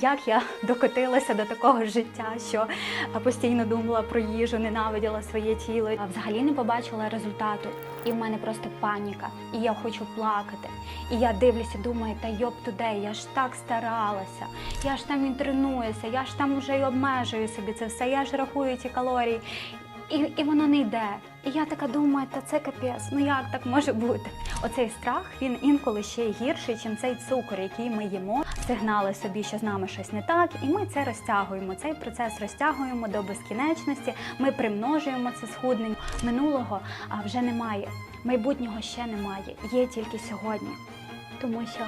як я докотилася до такого життя, що постійно думала про їжу, ненавиділа своє тіло, а взагалі не побачила результату. І в мене просто паніка, і я хочу плакати. І я дивлюся, думаю, та йоп туди, я ж так старалася, я ж там і тренуюся, я ж там уже й обмежую собі це все, я ж рахую ці калорії. І, і воно не йде. І я така думаю, та це капець, ну як так може бути? Оцей страх він інколи ще гірший, ніж цей цукор, який ми їмо, сигнали собі, що з нами щось не так, і ми це розтягуємо. Цей процес розтягуємо до безкінечності. Ми примножуємо це схуднення. Минулого а вже немає, майбутнього ще немає. Є тільки сьогодні, тому що.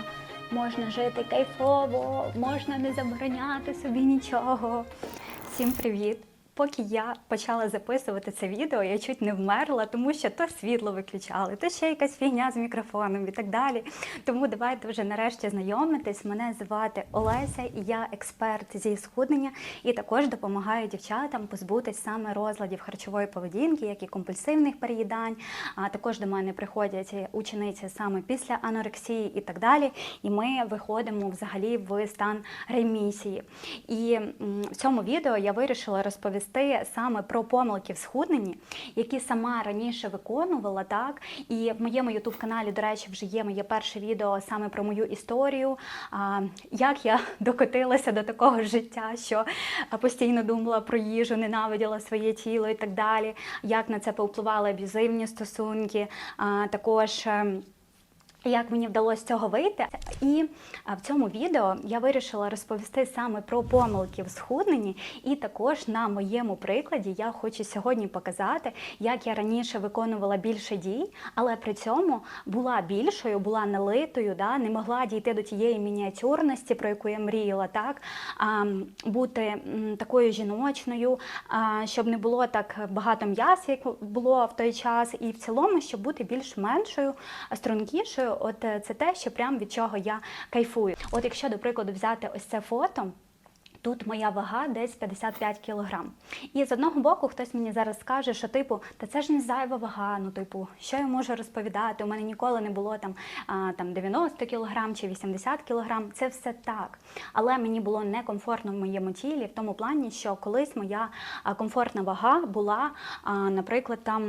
Можна жити кайфово, можна не забороняти собі нічого. Всім привіт! Поки я почала записувати це відео, я чуть не вмерла, тому що то світло виключали, то ще якась фігня з мікрофоном і так далі. Тому давайте вже нарешті знайомитись. Мене звати Олеся, і я експерт зі схуднення і також допомагаю дівчатам позбутись саме розладів харчової поведінки, як і компульсивних переїдань. А також до мене приходять учениці саме після анорексії і так далі. І ми виходимо взагалі в стан ремісії. І в цьому відео я вирішила розповісти саме про помилки в схудненні, які сама раніше виконувала, так? І в моєму ютуб каналі, до речі, вже є моє перше відео саме про мою історію, як я докотилася до такого життя, що постійно думала про їжу, ненавиділа своє тіло і так далі, як на це повпливали аб'юзивні стосунки, також. Як мені вдалося з цього вийти, і в цьому відео я вирішила розповісти саме про помилки в схудненні, і також на моєму прикладі я хочу сьогодні показати, як я раніше виконувала більше дій, але при цьому була більшою, була налитою, да, не могла дійти до тієї мініатюрності, про яку я мріяла, так? А, бути такою жіночною, а, щоб не було так багато м'яса, як було в той час, і в цілому, щоб бути більш меншою, стрункішою. От е, це те, що прям від чого я кайфую. От якщо до прикладу взяти ось це фото. Тут моя вага десь 55 кілограм. І з одного боку хтось мені зараз скаже, що типу, та це ж не зайва вага. Ну, типу, що я можу розповідати? У мене ніколи не було там, а, там 90 кілограм чи 80 кілограм. Це все так. Але мені було некомфортно в моєму тілі в тому плані, що колись моя комфортна вага була, а, наприклад, там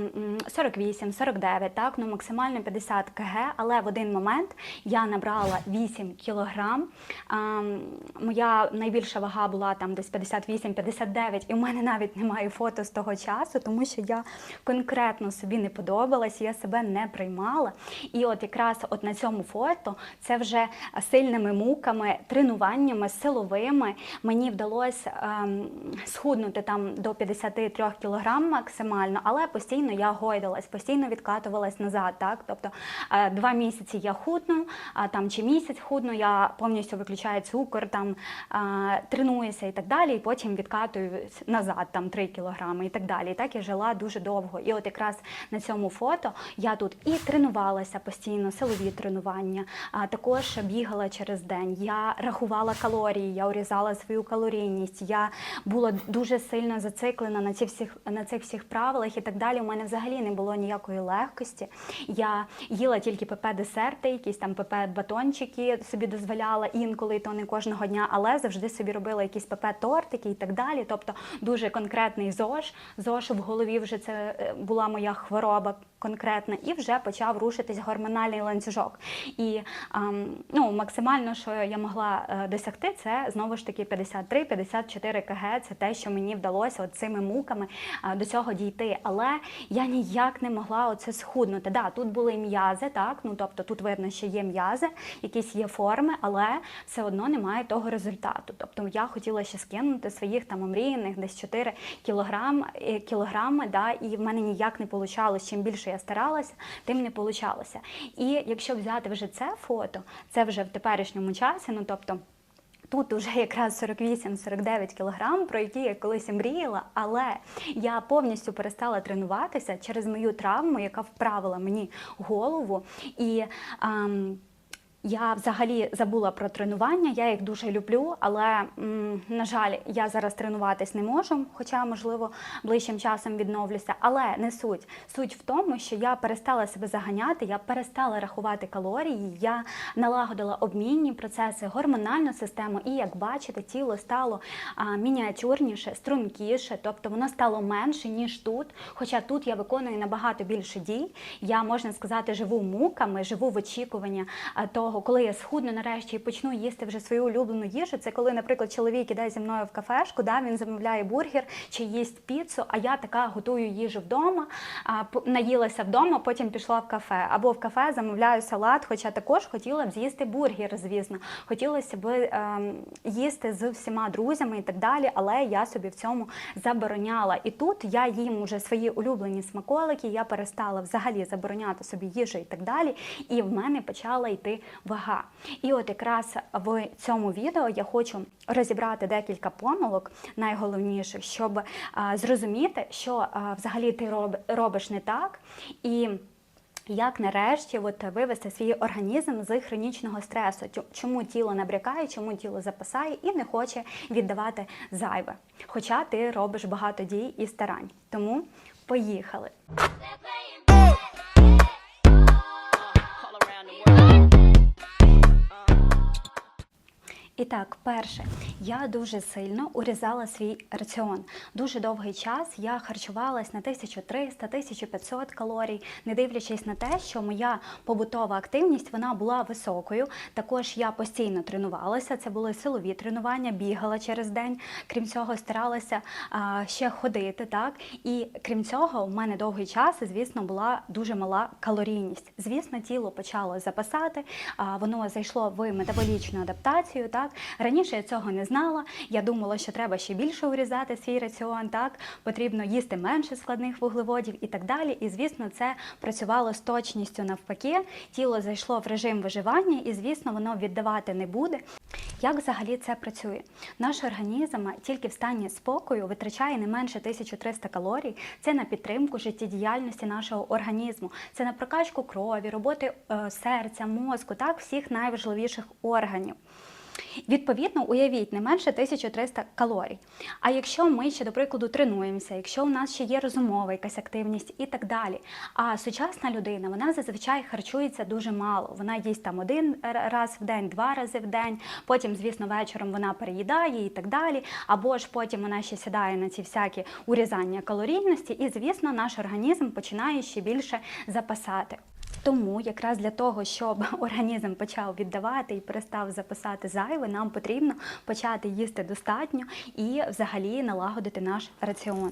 48-49, так, ну максимально 50 кг, але в один момент я набрала 8 кілограм. А, моя найбільша вага була там десь 58-59, і в мене навіть немає фото з того часу, тому що я конкретно собі не подобалась, я себе не приймала. І от якраз от на цьому фото це вже сильними муками, тренуваннями силовими мені вдалося ем, схуднути там до 53 кілограм максимально, але постійно я гойдалась, постійно відкатувалась назад. Так? Тобто е, два місяці я худну, а там чи місяць худну, я повністю виключаю цукор, там е, тренуюся і так далі, і потім відкатую назад там 3 кілограми і так далі. І так я жила дуже довго. І от якраз на цьому фото я тут і тренувалася постійно, силові тренування, а також бігала через день. Я рахувала калорії, я урізала свою калорійність. Я була дуже сильно зациклена на ці всіх на цих всіх правилах і так далі. У мене взагалі не було ніякої легкості. Я їла тільки ПП десерти, якісь там ПП батончики собі дозволяла інколи, то не кожного дня, але завжди собі робила якісь ПП тортики і так далі. Тобто дуже конкретний ЗОЖ. ЗОЖ в голові вже це е, була моя хвороба конкретна, і вже почав рушитись гормональний ланцюжок. І ем, ну, максимально, що я могла е, досягти, це знову ж таки 53-54 кг. Це те, що мені вдалося цими муками е, до цього дійти. Але я ніяк не могла оце схуднути. Да, тут були м'язи, так ну тобто тут видно, що є м'язи, якісь є форми, але все одно немає того результату. Тобто я хотіла ще скинути своїх там омріяних десь 4 кілограм, е, кілограми, да, і в мене ніяк не вийшло. Чим більше я старалася, тим не вийшло. І якщо взяти вже це фото, це вже в теперішньому часі, ну тобто. Тут вже якраз 48-49 кілограм, про які я колись мріяла, але я повністю перестала тренуватися через мою травму, яка вправила мені голову. І ам, Я взагалі забула про тренування, я їх дуже люблю, але на жаль, я зараз тренуватись не можу, хоча, можливо, ближчим часом відновлюся. Але не суть. Суть в тому, що я перестала себе заганяти, я перестала рахувати калорії, я налагодила обмінні процеси, гормональну систему, і як бачите, тіло стало мініатюрніше, стрункіше, тобто воно стало менше, ніж тут. Хоча тут я виконую набагато більше дій. Я можна сказати, живу муками, живу в очікуванні а, того, коли я схудну нарешті і почну їсти вже свою улюблену їжу. Це коли, наприклад, чоловік іде зі мною в кафешку, да, він замовляє бургер чи їсть піцу, а я така готую їжу вдома, а, наїлася вдома, потім пішла в кафе. Або в кафе замовляю салат, хоча також хотіла б з'їсти бургер, звісно. Хотілося б ем, їсти з всіма друзями і так далі, але я собі в цьому забороняла. І тут я їм уже свої улюблені смаколики, я перестала взагалі забороняти собі їжу і так далі. І в мене почала йти вага. І от якраз в цьому відео я хочу розібрати декілька помилок, найголовніших, щоб а, зрозуміти, що а, взагалі ти роб- робиш не так. І як нарешті от, вивести свій організм з хронічного стресу? Чому тіло набрякає, чому тіло запасає і не хоче віддавати зайве? Хоча ти робиш багато дій і старань. Тому поїхали. І так, перше, я дуже сильно урізала свій раціон. Дуже довгий час я харчувалась на 1300-1500 калорій, не дивлячись на те, що моя побутова активність вона була високою. Також я постійно тренувалася. Це були силові тренування, бігала через день. Крім цього, старалася а, ще ходити. Так і крім цього, в мене довгий час, звісно, була дуже мала калорійність. Звісно, тіло почало запасати, а, воно зайшло в метаболічну адаптацію. Так раніше я цього не знала. Я думала, що треба ще більше урізати свій раціон. Так потрібно їсти менше складних вуглеводів і так далі. І звісно, це працювало з точністю навпаки. Тіло зайшло в режим виживання, і звісно, воно віддавати не буде. Як взагалі це працює? Наш організм тільки в стані спокою витрачає не менше 1300 калорій. Це на підтримку життєдіяльності нашого організму, це на прокачку крові, роботи е, серця, мозку, так всіх найважливіших органів. Відповідно, уявіть не менше 1300 калорій. А якщо ми ще, до прикладу, тренуємося, якщо у нас ще є розумова якась активність і так далі. А сучасна людина вона зазвичай харчується дуже мало. Вона їсть там один раз в день, два рази в день. Потім, звісно, вечором вона переїдає і так далі. Або ж потім вона ще сідає на ці всякі урізання калорійності, і звісно, наш організм починає ще більше запасати. Тому якраз для того, щоб організм почав віддавати і перестав записати зайве, нам потрібно почати їсти достатньо і взагалі налагодити наш раціон.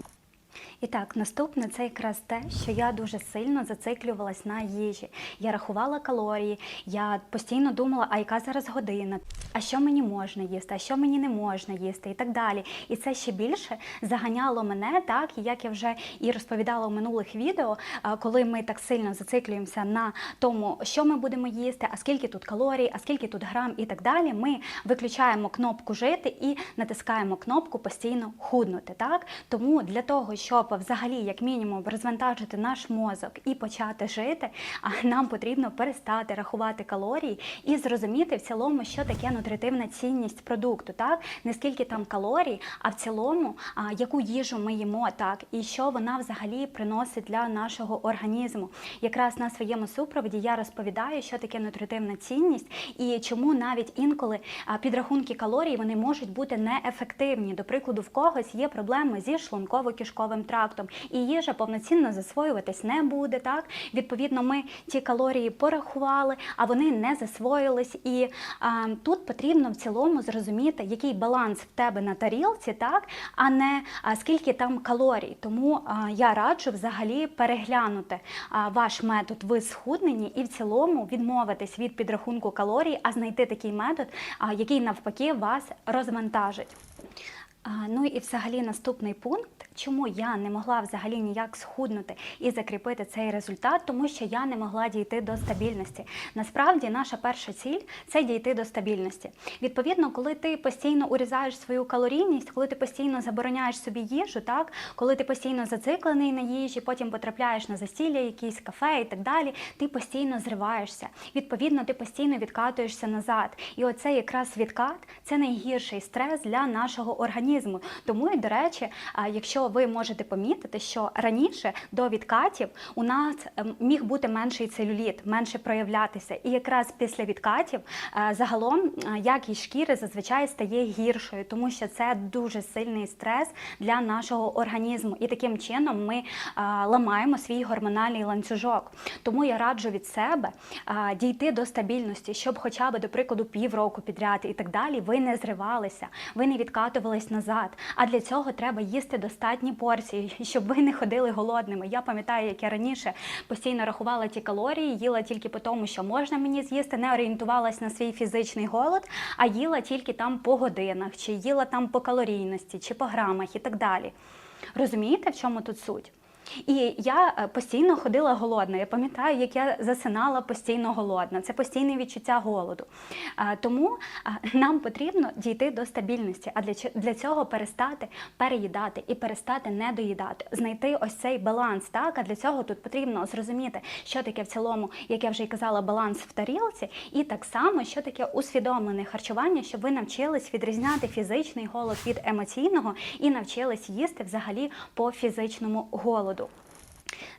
І так, наступне це якраз те, що я дуже сильно зациклювалась на їжі. Я рахувала калорії, я постійно думала, а яка зараз година, а що мені можна їсти, а що мені не можна їсти, і так далі. І це ще більше заганяло мене, так і як я вже і розповідала у минулих відео, коли ми так сильно зациклюємося на тому, що ми будемо їсти, а скільки тут калорій, а скільки тут грам, і так далі. Ми виключаємо кнопку жити і натискаємо кнопку постійно худнути. Так тому для того, щоб взагалі, як мінімум, розвантажити наш мозок і почати жити, а нам потрібно перестати рахувати калорії і зрозуміти в цілому, що таке нутритивна цінність продукту, так не скільки там калорій, а в цілому, а, яку їжу ми їмо, так і що вона взагалі приносить для нашого організму. Якраз на своєму супроводі я розповідаю, що таке нутритивна цінність і чому навіть інколи підрахунки калорій вони можуть бути неефективні. До прикладу, в когось є проблеми зі шлунково-кишковим трактом, і їжа повноцінно засвоюватись не буде. Так відповідно, ми ті калорії порахували, а вони не засвоїлись. І а, тут потрібно в цілому зрозуміти, який баланс в тебе на тарілці, так а не а, скільки там калорій. Тому а, я раджу взагалі переглянути а, ваш метод в схудненні і в цілому відмовитись від підрахунку калорій, а знайти такий метод, а, який навпаки вас розвантажить. Ну і взагалі наступний пункт, чому я не могла взагалі ніяк схуднути і закріпити цей результат, тому що я не могла дійти до стабільності. Насправді, наша перша ціль це дійти до стабільності. Відповідно, коли ти постійно урізаєш свою калорійність, коли ти постійно забороняєш собі їжу, так коли ти постійно зациклений на їжі, потім потрапляєш на засілля, якісь кафе і так далі, ти постійно зриваєшся. Відповідно, ти постійно відкатуєшся назад. І оцей якраз відкат це найгірший стрес для нашого організму. Тому і до речі, якщо ви можете помітити, що раніше до відкатів у нас ем, міг бути менший целюліт, менше проявлятися, і якраз після відкатів е, загалом е, якість шкіри зазвичай стає гіршою, тому що це дуже сильний стрес для нашого організму, і таким чином ми е, ламаємо свій гормональний ланцюжок. Тому я раджу від себе дійти до стабільності, щоб хоча б, до прикладу, півроку підряд і так далі, ви не зривалися, ви не відкатувались назад. А для цього треба їсти достатні порції, щоб ви не ходили голодними. Я пам'ятаю, як я раніше постійно рахувала ті калорії, їла тільки по тому, що можна мені з'їсти, не орієнтувалась на свій фізичний голод, а їла тільки там по годинах, чи їла там по калорійності, чи по грамах і так далі. Розумієте, в чому тут суть? І я е, постійно ходила голодна. Я пам'ятаю, як я засинала постійно голодна. Це постійне відчуття голоду. Тому нам потрібно дійти до стабільності, а для, цього перестати переїдати і перестати недоїдати, знайти ось цей баланс. Так, а для цього тут потрібно зрозуміти, що таке в цілому, як я вже й казала, баланс в тарілці, і так само, що таке усвідомлене харчування, щоб ви навчились відрізняти фізичний голод від емоційного і навчились їсти взагалі по фізичному голоду. 나도.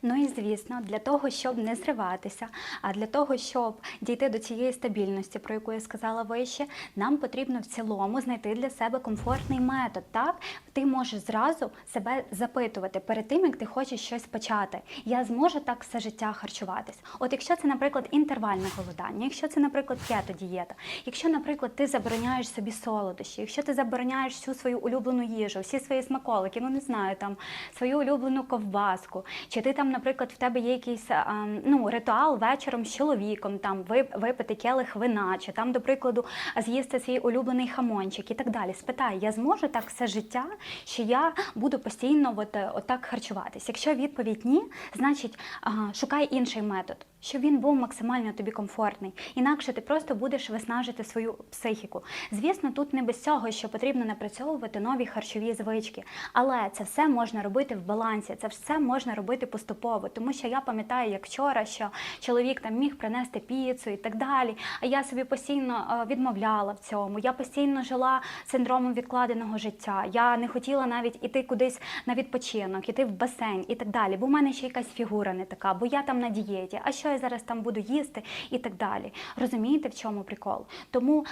Ну і звісно, для того, щоб не зриватися, а для того, щоб дійти до цієї стабільності, про яку я сказала вище, нам потрібно в цілому знайти для себе комфортний метод. Так, ти можеш зразу себе запитувати перед тим, як ти хочеш щось почати. Я зможу так все життя харчуватись. От якщо це, наприклад, інтервальне голодання, якщо це, наприклад, кето-дієта, якщо, наприклад, ти забороняєш собі солодощі, якщо ти забороняєш всю свою улюблену їжу, всі свої смаколики, ну не знаю, там свою улюблену ковбаску, чи ти там, наприклад, в тебе є якийсь а, ну, ритуал вечором з чоловіком, там вип- випити келих вина, чи там, до прикладу, з'їсти свій улюблений хамончик і так далі. Спитай, я зможу так все життя, що я буду постійно от, от отак харчуватись. Якщо відповідь ні, значить а, шукай інший метод. Щоб він був максимально тобі комфортний, інакше ти просто будеш виснажити свою психіку. Звісно, тут не без цього, що потрібно напрацьовувати нові харчові звички, але це все можна робити в балансі, це все можна робити поступово. Тому що я пам'ятаю, як вчора, що чоловік там міг принести піцу і так далі. А я собі постійно е, відмовляла в цьому. Я постійно жила синдромом відкладеного життя. Я не хотіла навіть іти кудись на відпочинок, іти в басейн і так далі. Бо в мене ще якась фігура не така, бо я там на дієті. А що я зараз там буду їсти і так далі. Розумієте, в чому прикол? Тому.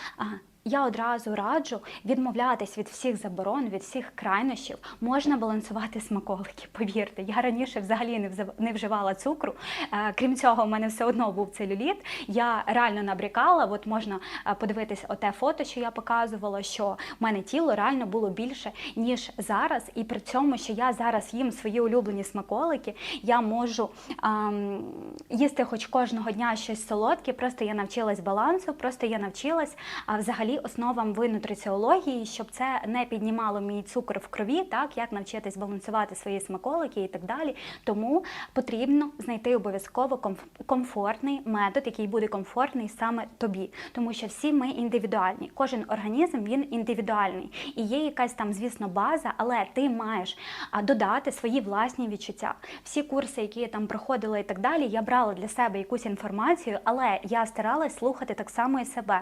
Я одразу раджу відмовлятись від всіх заборон, від всіх крайнощів. Можна балансувати смаколики. Повірте, я раніше взагалі не вживала цукру. Е, Крім цього, у мене все одно був целюліт. Я реально набрікала. От можна е, подивитись оте фото, що я показувала, що в мене тіло реально було більше ніж зараз. І при цьому, що я зараз їм свої улюблені смаколики, я можу ем, їсти хоч кожного дня щось солодке. Просто я навчилась балансу, просто я навчилась а, взагалі основам ви нутриціології, щоб це не піднімало мій цукор в крові, так як навчитись балансувати свої смаколики і так далі. Тому потрібно знайти обов'язково комфортний метод, який буде комфортний саме тобі, тому що всі ми індивідуальні. Кожен організм він індивідуальний і є якась там, звісно, база, але ти маєш додати свої власні відчуття. Всі курси, які я там проходила і так далі, я брала для себе якусь інформацію, але я старалась слухати так само і себе.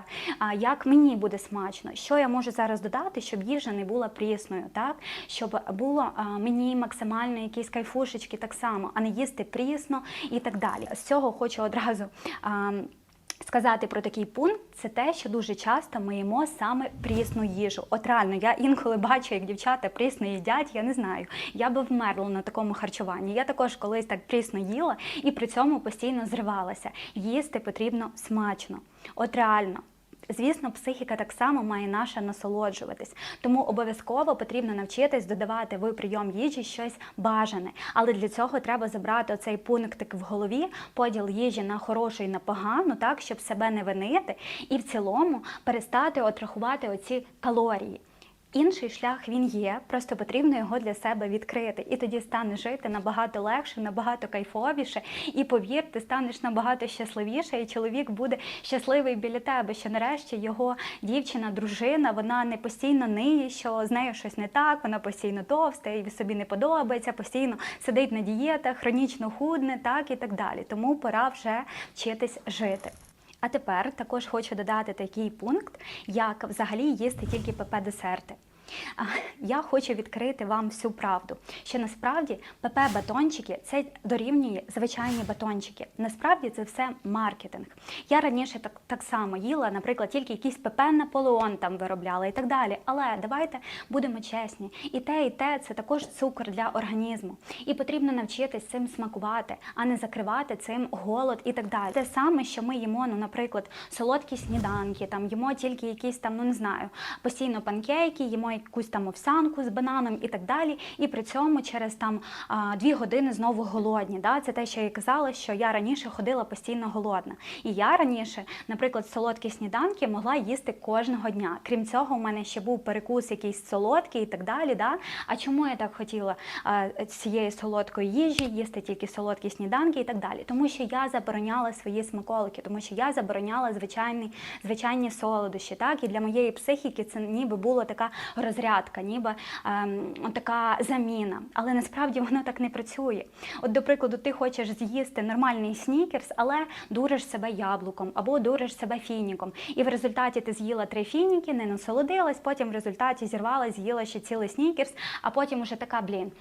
Як мені буде смачно, що я можу зараз додати, щоб їжа не була прісною, так щоб було мені максимально якісь кайфушечки так само, а не їсти прісно і так далі. З цього хочу одразу. Сказати про такий пункт це те, що дуже часто ми їмо саме прісну їжу. От реально, я інколи бачу, як дівчата прісно їдять, я не знаю. Я би вмерла на такому харчуванні. Я також колись так прісно їла і при цьому постійно зривалася. Їсти потрібно смачно. От реально. Звісно, психіка так само має наша насолоджуватись, тому обов'язково потрібно навчитись додавати в прийом їжі щось бажане. Але для цього треба забрати оцей пунктик в голові, поділ їжі на хорошу і на погану, так щоб себе не винити, і в цілому перестати отрахувати оці калорії. Інший шлях він є, просто потрібно його для себе відкрити. І тоді стане жити набагато легше, набагато кайфовіше. І повір, ти станеш набагато щасливіше, і чоловік буде щасливий біля тебе. Що нарешті його дівчина, дружина, вона не постійно ниє, що з нею щось не так, вона постійно товста, і собі не подобається, постійно сидить на дієтах, хронічно худне, так і так далі. Тому пора вже вчитись жити. А тепер також хочу додати такий пункт, як взагалі їсти тільки ПП-десерти. Я хочу відкрити вам всю правду, що насправді ПП-батончики це дорівнює звичайні батончики. Насправді це все маркетинг. Я раніше так, так само їла, наприклад, тільки якийсь ПП Наполеон там виробляла і так далі. Але давайте будемо чесні, і те, і те це також цукор для організму. І потрібно навчитись цим смакувати, а не закривати цим голод і так далі. Те саме, що ми їмо, ну, наприклад, солодкі сніданки, там їмо тільки якісь там, ну не знаю, постійно панкейки, їмо якусь там овсянку з бананом і так далі. І при цьому через там дві години знову голодні. Да? Це те, що я казала, що я раніше ходила постійно голодна. І я раніше, наприклад, солодкі сніданки могла їсти кожного дня. Крім цього, у мене ще був перекус якийсь солодкий і так далі. Да? А чому я так хотіла цієї солодкої їжі, їсти тільки солодкі сніданки і так далі? Тому що я забороняла свої смаколики, тому що я забороняла звичайні, звичайні солодощі. Так? І для моєї психіки це ніби була така розрядка, ніби ем, така заміна. Але насправді воно так не працює. От, до прикладу, ти хочеш з'їсти нормальний снікерс, але дуриш себе яблуком або дуриш себе фініком. І в результаті ти з'їла три фініки, не насолодилась, потім в результаті зірвала, з'їла ще цілий снікерс, а потім уже така, блін,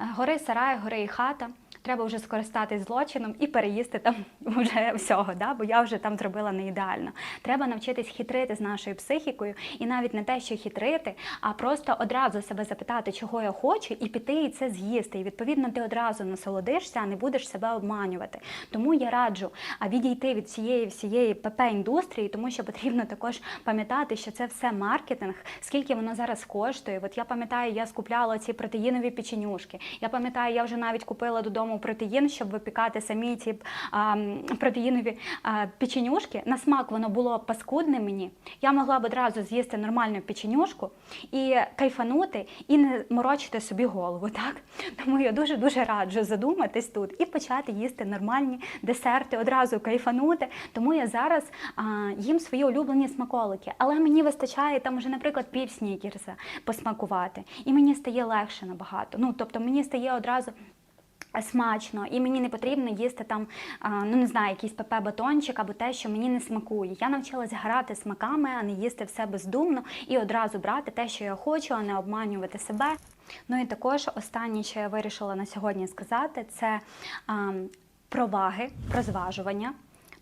е, гори сарай, гори і хата. Треба вже скористатись злочином і переїсти там вже всього, да? бо я вже там зробила не ідеально. Треба навчитись хитрити з нашою психікою, і навіть не те, що хитрити, а просто одразу себе запитати, чого я хочу, і піти і це з'їсти. І відповідно ти одразу насолодишся, а не будеш себе обманювати. Тому я раджу відійти від цієї всієї ПП індустрії, тому що потрібно також пам'ятати, що це все маркетинг, скільки воно зараз коштує. От я пам'ятаю, я скупляла ці протеїнові печенюшки. Я пам'ятаю, я вже навіть купила додому протеїн, щоб випікати самі ці а, протеїнові а, печенюшки. На смак воно було паскудне мені. Я могла б одразу з'їсти нормальну печенюшку і кайфанути, і не морочити собі голову. Так? Тому я дуже дуже раджу задуматись тут і почати їсти нормальні десерти, одразу кайфанути. Тому я зараз а, їм свої улюблені смаколики. Але мені вистачає там вже, наприклад, пів снікерса посмакувати. І мені стає легше набагато. Ну, тобто мені стає одразу. Смачно, і мені не потрібно їсти там, ну не знаю, якийсь ПП-батончик або те, що мені не смакує. Я навчилась грати смаками, а не їсти все бездумно і одразу брати те, що я хочу, а не обманювати себе. Ну і також останнє, що я вирішила на сьогодні сказати, це а, про ваги, про зважування.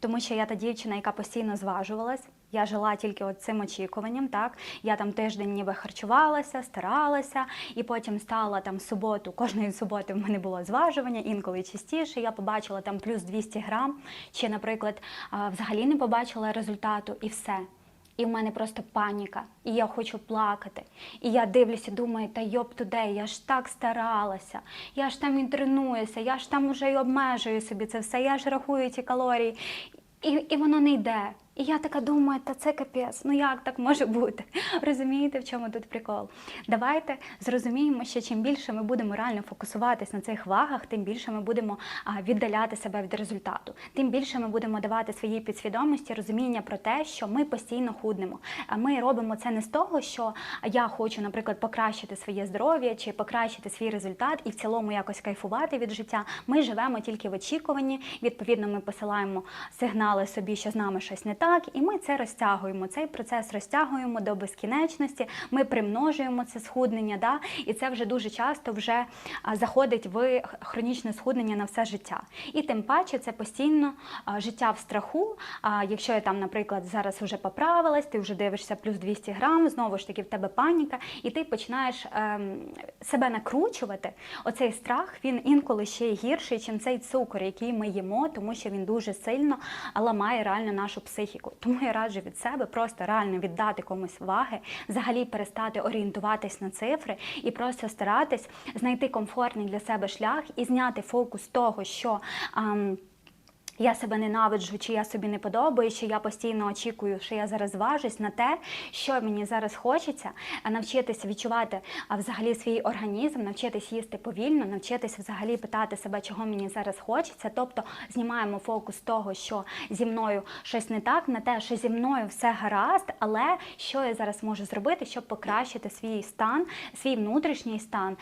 Тому що я та дівчина, яка постійно зважувалась, я жила тільки цим очікуванням. Так я там тиждень ніби харчувалася, старалася, і потім стала там суботу. Кожної суботи в мене було зважування, інколи частіше. Я побачила там плюс 200 грам, чи, наприклад, взагалі не побачила результату, і все. І в мене просто паніка, і я хочу плакати. І я дивлюся, думаю, та йоп туди, я ж так старалася, я ж там і тренуюся, я ж там уже й обмежую собі це все, я ж рахую ці калорії. І, і воно не йде. І я така думаю, та це капець, ну як так може бути? Розумієте, в чому тут прикол? Давайте зрозуміємо, що чим більше ми будемо реально фокусуватись на цих вагах, тим більше ми будемо віддаляти себе від результату. Тим більше ми будемо давати своїй підсвідомості розуміння про те, що ми постійно худнемо. А ми робимо це не з того, що я хочу, наприклад, покращити своє здоров'я чи покращити свій результат і в цілому якось кайфувати від життя. Ми живемо тільки в очікуванні. Відповідно, ми посилаємо сигнали собі, що з нами щось не так, і ми це розтягуємо. Цей процес розтягуємо до безкінечності. Ми примножуємо це схуднення, да? і це вже дуже часто вже заходить в хронічне схуднення на все життя. І тим паче це постійно життя в страху. Якщо я там, наприклад, зараз вже поправилась, ти вже дивишся плюс 200 грам, знову ж таки в тебе паніка, і ти починаєш ем, себе накручувати. Оцей страх він інколи ще гірший, ніж цей цукор, який ми їмо, тому що він дуже сильно ламає реально нашу психіку. Тому я раджу від себе просто реально віддати комусь ваги, взагалі перестати орієнтуватись на цифри і просто старатись знайти комфортний для себе шлях і зняти фокус того, що. ем, я себе ненавиджу, чи я собі не подобаю, що я постійно очікую, що я зараз важусь на те, що мені зараз хочеться, а навчитися відчувати а, взагалі свій організм, навчитись їсти повільно, навчитися взагалі питати себе, чого мені зараз хочеться. Тобто знімаємо фокус того, що зі мною щось не так, на те, що зі мною все гаразд, але що я зараз можу зробити, щоб покращити свій стан, свій внутрішній стан,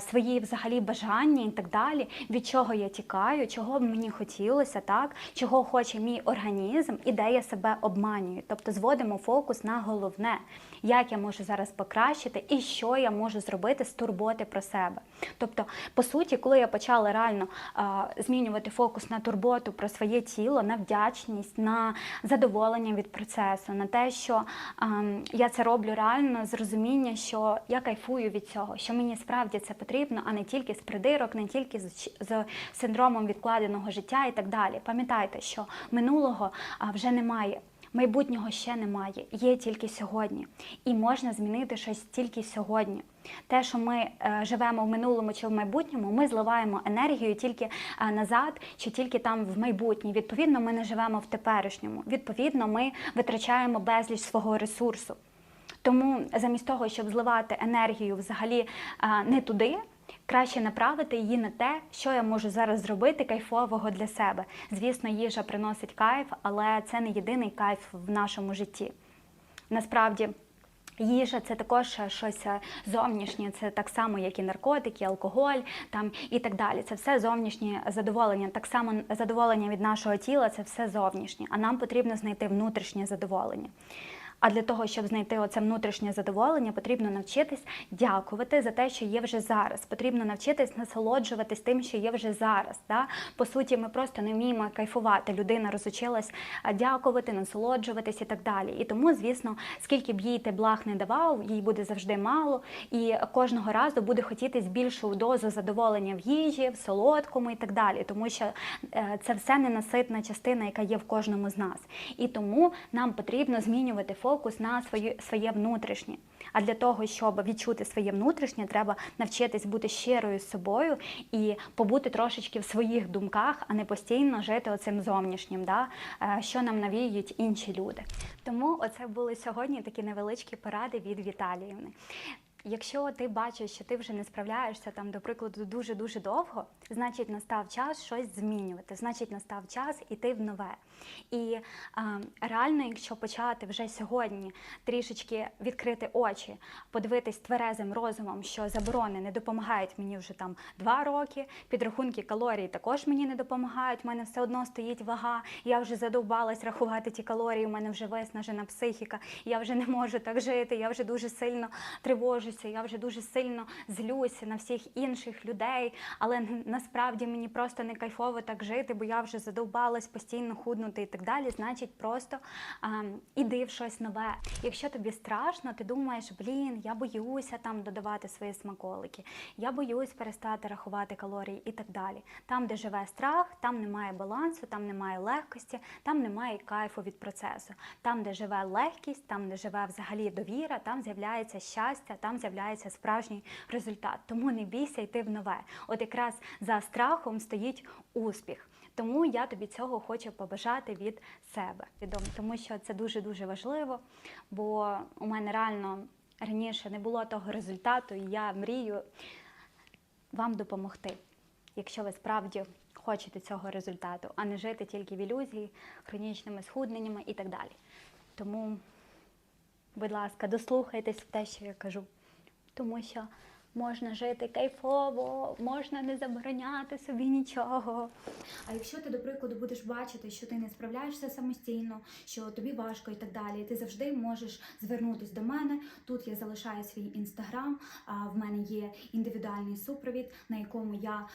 свої взагалі бажання і так далі, від чого я тікаю, чого б мені хотілося, так чого хоче мій організм і де я себе обманюю. Тобто зводимо фокус на головне, як я можу зараз покращити і що я можу зробити з турботи про себе. Тобто, по суті, коли я почала реально а, змінювати фокус на турботу про своє тіло, на вдячність, на задоволення від процесу, на те, що ам, я це роблю реально з розуміння, що я кайфую від цього, що мені справді це потрібно, а не тільки з придирок, не тільки з, з синдромом відкладеного життя і так далі. Пам'ятайте, що минулого вже немає. Майбутнього ще немає, є тільки сьогодні, і можна змінити щось тільки сьогодні. Те, що ми е, живемо в минулому чи в майбутньому, ми зливаємо енергію тільки е, назад чи тільки там в майбутнє. Відповідно, ми не живемо в теперішньому. Відповідно, ми витрачаємо безліч свого ресурсу. Тому замість того, щоб зливати енергію взагалі е, не туди, краще направити її на те, що я можу зараз зробити кайфового для себе. Звісно, їжа приносить кайф, але це не єдиний кайф в нашому житті. Насправді. Їжа це також щось е, зовнішнє, це так само, як і наркотики, алкоголь там і так далі. Це все зовнішнє задоволення. Так само задоволення від нашого тіла це все зовнішнє. А нам потрібно знайти внутрішнє задоволення. А для того, щоб знайти оце внутрішнє задоволення, потрібно навчитись дякувати за те, що є вже зараз. Потрібно навчитись насолоджуватись тим, що є вже зараз. Да? По суті, ми просто не вміємо кайфувати. Людина розучилась дякувати, насолоджуватись і так далі. І тому, звісно, скільки б їй ти благ не давав, їй буде завжди мало, і кожного разу буде хотітись більшу дозу задоволення в їжі, в солодкому і так далі. Тому що е, це все ненаситна частина, яка є в кожному з нас. І тому нам потрібно змінювати фокус на своє, своє внутрішнє. А для того, щоб відчути своє внутрішнє, треба навчитись бути щирою з собою і побути трошечки в своїх думках, а не постійно жити оцим зовнішнім, да? е, що нам навіюють інші люди. Тому оце були сьогодні такі невеличкі поради від Віталіївни. Якщо ти бачиш, що ти вже не справляєшся там, до прикладу, дуже дуже довго, значить настав час щось змінювати, значить настав час іти в нове. І а, реально, якщо почати вже сьогодні трішечки відкрити очі, подивитись тверезим розумом, що заборони не допомагають мені вже там два роки, підрахунки калорій також мені не допомагають. У мене все одно стоїть вага. Я вже задовбалась рахувати ті калорії. У мене вже виснажена психіка. Я вже не можу так жити. Я вже дуже сильно тривожуся. Я вже дуже сильно злюся на всіх інших людей. Але насправді мені просто не кайфово так жити, бо я вже задовбалась постійно худнути і так далі. Значить, просто а, іди в щось нове. Якщо тобі страшно, ти думаєш, блін, я боюся там додавати свої смаколики, я боюсь перестати рахувати калорії і так далі. Там, де живе страх, там немає балансу, там немає легкості, там немає кайфу від процесу. Там, де живе легкість, там, де живе взагалі довіра, там з'являється щастя, там з'являється справжній результат. Тому не бійся йти в нове. От якраз за страхом стоїть успіх. Тому я тобі цього хочу побажати від себе. Тому що це дуже дуже важливо, бо у мене реально раніше не було того результату, і я мрію вам допомогти, якщо ви справді хочете цього результату, а не жити тільки в ілюзії, хронічними схудненнями і так далі. Тому, будь ласка, дослухайтесь в те, що я кажу, тому що можна жити кайфово, можна не забороняти собі нічого. А якщо ти, до прикладу, будеш бачити, що ти не справляєшся самостійно, що тобі важко і так далі, ти завжди можеш звернутися до мене. Тут я залишаю свій інстаграм. В мене є індивідуальний супровід, на якому я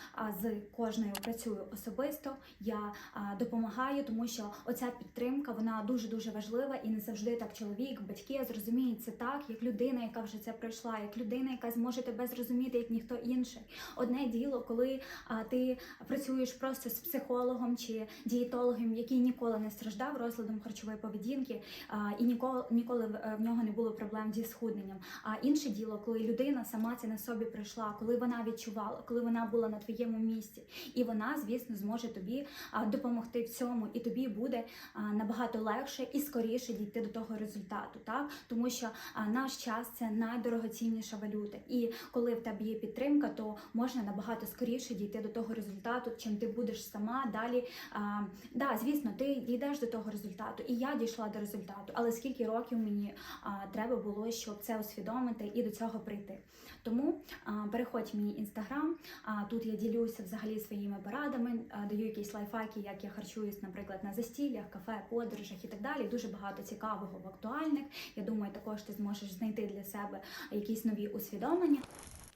з кожною працюю особисто. Я допомагаю, тому що оця підтримка вона дуже дуже важлива і не завжди так чоловік, батьки зрозуміють це так, як людина, яка вже це пройшла, як людина, яка зможе тебе тебе зрозуміти як ніхто інший. Одне діло, коли а, ти працюєш просто з психологом чи дієтологом, який ніколи не страждав розладом харчової поведінки, а, і ніколи ніколи в нього не було проблем зі схудненням. А інше діло, коли людина сама це на собі прийшла, коли вона відчувала, коли вона була на твоєму місці, і вона, звісно, зможе тобі а, допомогти в цьому, і тобі буде а, набагато легше і скоріше дійти до того результату, так тому що а, наш час це найдорогоцінніша валюта. І коли в тебе є підтримка, то можна набагато скоріше дійти до того результату, чим ти будеш сама далі. А, да, звісно, ти дійдеш до того результату, і я дійшла до результату. Але скільки років мені а, треба було, щоб це усвідомити і до цього прийти. Тому а, переходь в мій інстаграм. А тут я ділюся взагалі своїми порадами, а, даю якісь лайфхаки, як я харчуюсь, наприклад, на застіллях, кафе, подорожах і так далі. Дуже багато цікавого в актуальних. Я думаю, також ти зможеш знайти для себе якісь нові усвідомлення.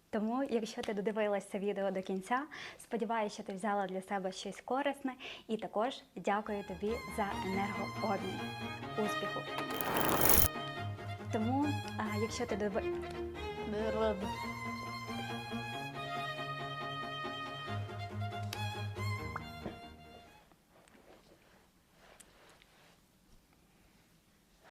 Тому, якщо ти додивилася відео до кінця, сподіваюся, що ти взяла для себе щось корисне, і також дякую тобі за енергообмін. Успіху! Тому, якщо ти диви...